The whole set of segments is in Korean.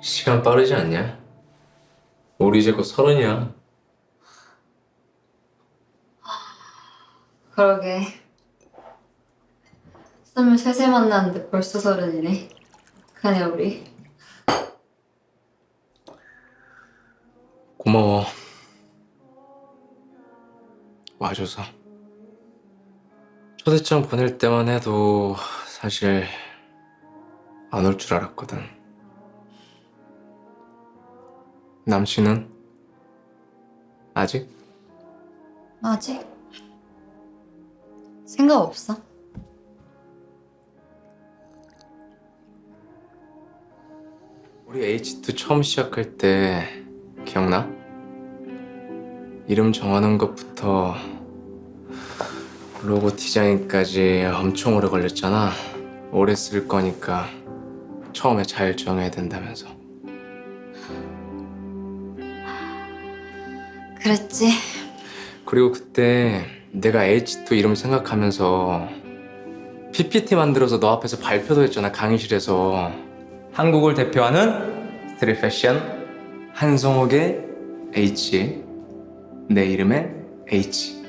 시간 빠르지 않냐? 우리 이제 곧 서른이야. 그러게. 스물셋에 만났는데 벌써 서른이네. 그네 우리. 고마워. 와줘서. 초대장 보낼 때만 해도 사실 안 올 줄 알았거든. 남친은? 아직? 아직? 생각 없어. 우리 H2 처음 시작할 때 기억나? 이름 정하는 것부터 로고 디자인까지 엄청 오래 걸렸잖아. 오래 쓸 거니까 처음에 잘 정해야 된다면서. 그랬지. 그리고 그때 내가 H2 이름 생각하면서 PPT 만들어서 너 앞에서 발표도 했잖아 강의실에서. 한국을 대표하는 스트릿 패션 한성욱의 H 내 이름의 H.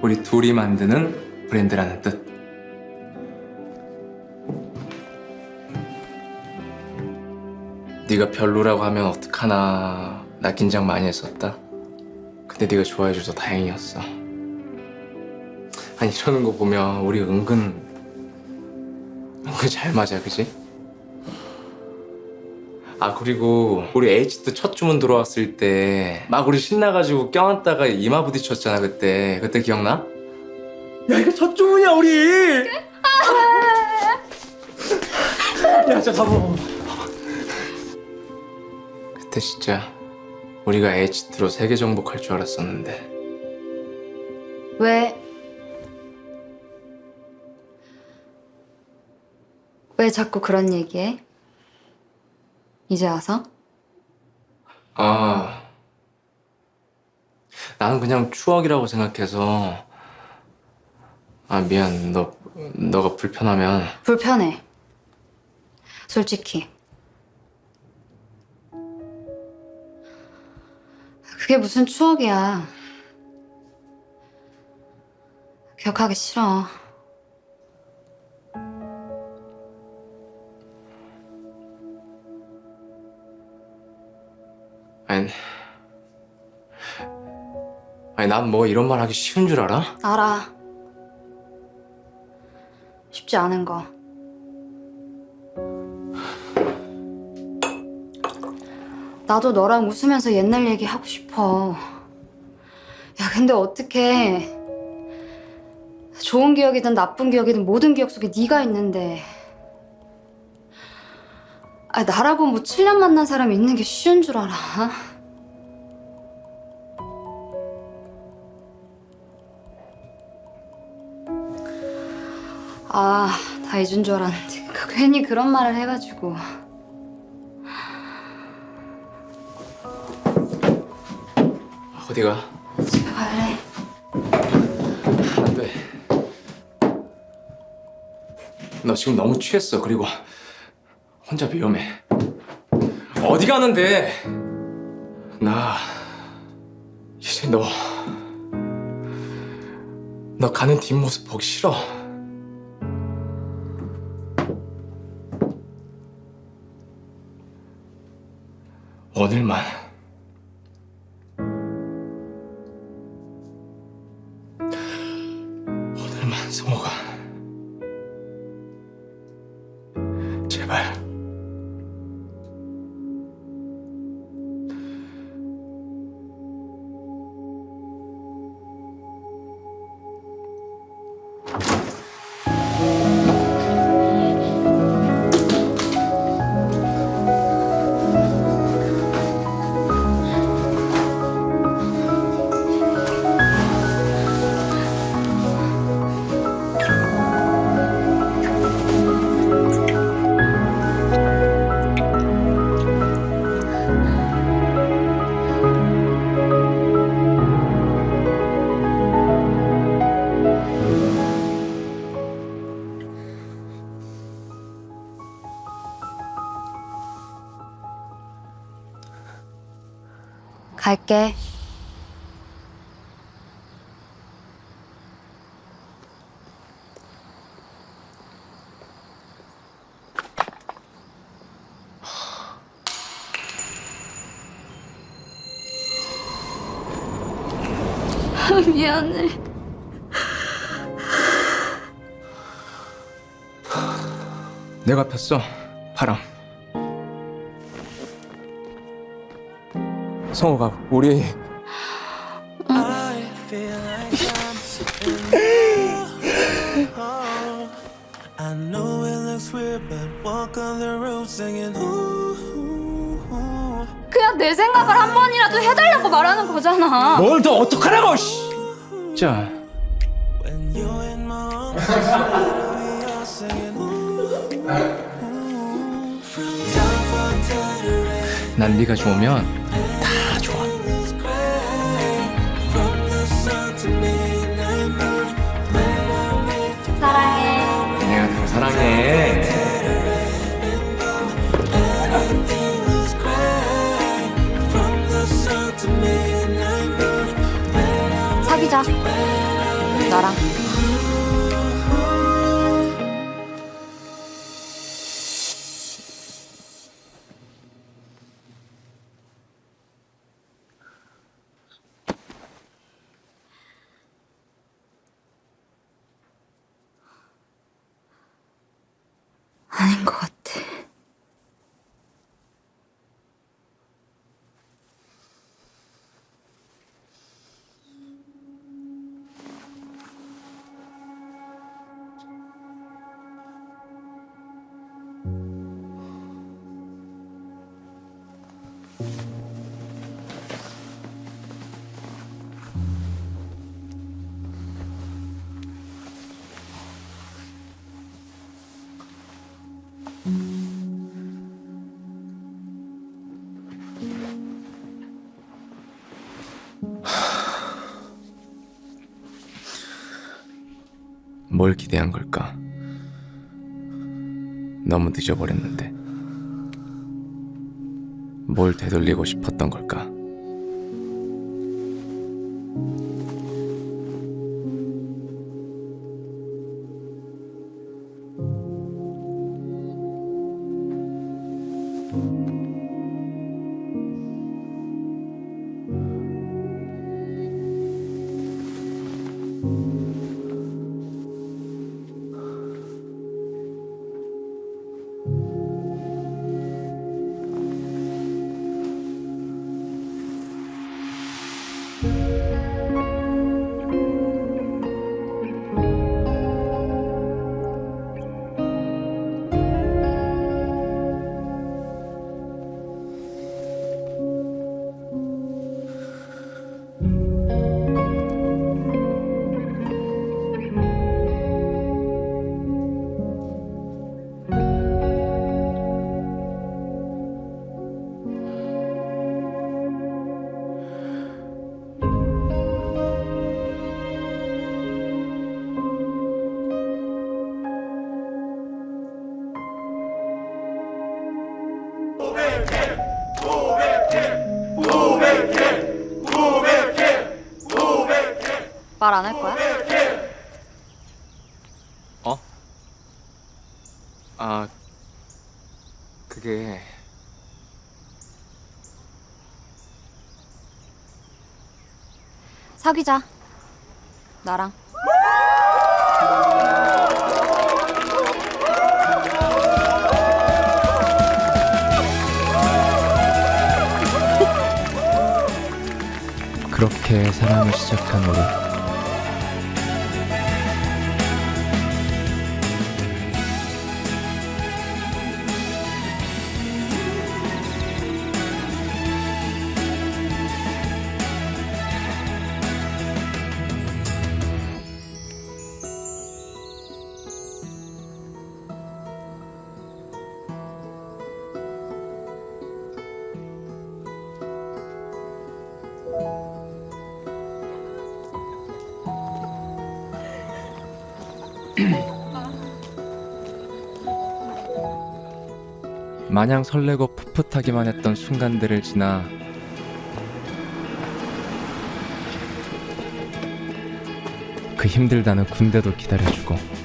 우리 둘이 만드는 브랜드라는 뜻. 네가 별로라고 하면 어떡하나. 나 긴장 많이 했었다 근데 네가 좋아해줘서 다행이었어. 아니 이러는 거 보면 우리 은근 은근 잘 맞아, 그지? 아 그리고 우리 H도 첫 주문 들어왔을 때 막 우리 신나가지고 껴안다가 이마 부딪혔잖아 그때 그때 기억나? 야 이거 첫 주문이야 우리. 야 진짜 봐봐. 그때 진짜 우리가 H2로 세계 정복할 줄 알았었는데 왜? 왜 자꾸 그런 얘기해? 이제 와서? 아 나는 그냥 추억이라고 생각해서 아 미안 너 너가 불편하면 불편해. 솔직히. 그게 무슨 추억이야. 기억하기 싫어. 아니 아니 난 뭐 이런 말 하기 쉬운 줄 알아? 알아. 쉽지 않은 거. 나도 너랑 웃으면서 옛날 얘기 하고 싶어. 야, 근데 어떡해. 좋은 기억이든 나쁜 기억이든 모든 기억 속에 네가 있는데. 아, 나라고 뭐 7년 만난 사람이 있는 게 쉬운 줄 알아? 아, 다 잊은 줄 알았는데. 그- 괜히 그런 말을 해가지고. 어디가? 집에 갈래? 안 돼. 너 지금 너무 취했어. 그리고 혼자 위험해. 어디 가는데? 나 이제 너 너 가는 뒷모습 보기 싫어. 오늘만 오늘만 갈게. 미안해. 내가 폈어 바람 성호가 우리 I feel like I'm sitting oh, I know it looks weird, but walk on the road singing ooh, ooh, ooh. 그냥 내 생각을 한 번이라도 해달라고 말하는 거잖아. 뭘 더 어떡하라고 씨. 자 When you're in my arms, we are singing ooh, ooh, ooh. From downtown Tenerife, 난 네가 좋으면 사귀자. 나랑. 아닌 것 같아. 뭘 기대한 걸까? 너무 늦어버렸는데. 뭘 되돌리고 싶었던 걸까 말 안 할 거야? 어? 아 그게 사귀자. 나랑. 그렇게 사랑을 시작한 우리 아. 마냥 설레고 풋풋하기만 했던 순간들을 지나 그 힘들다는 군대도 기다려주고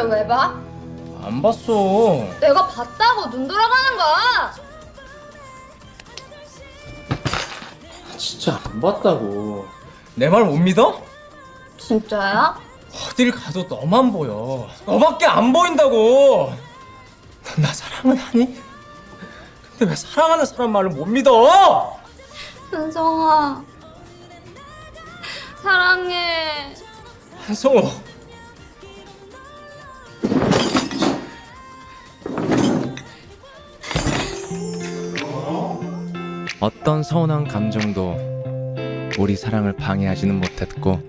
저 여자 왜 봐? 안 봤어 내가 봤다고 눈 돌아가는 거야. 진짜 안 봤다고 내 말 못 믿어? 진짜야? 어딜 가도 너만 보여 너밖에 안 보인다고 넌 나 사랑은 하니? 근데 왜 사랑하는 사람 말을 못 믿어? 은성아. 사랑해. 한성우 어떤 서운한 감정도 우리 사랑을 방해하지는 못했고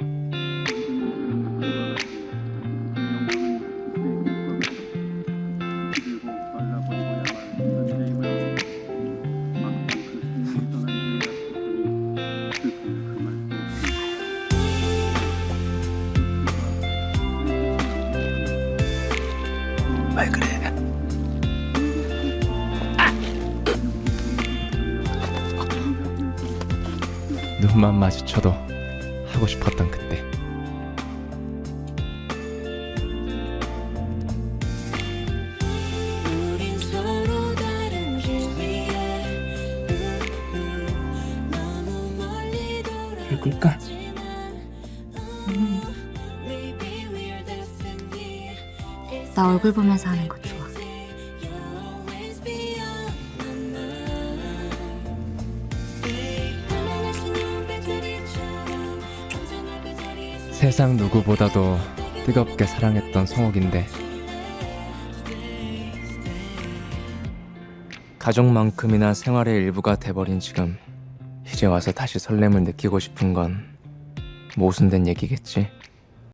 마주쳐도 하고 싶었던 그때. we're destiny 나 얼굴 보면서 하는 거 세상 누구보다도 뜨겁게 사랑했던 성욱인데. 가족만큼이나 생활의 일부가 돼버린 지금 이제 와서 다시 설렘을 느끼고 싶은 건 모순된 얘기겠지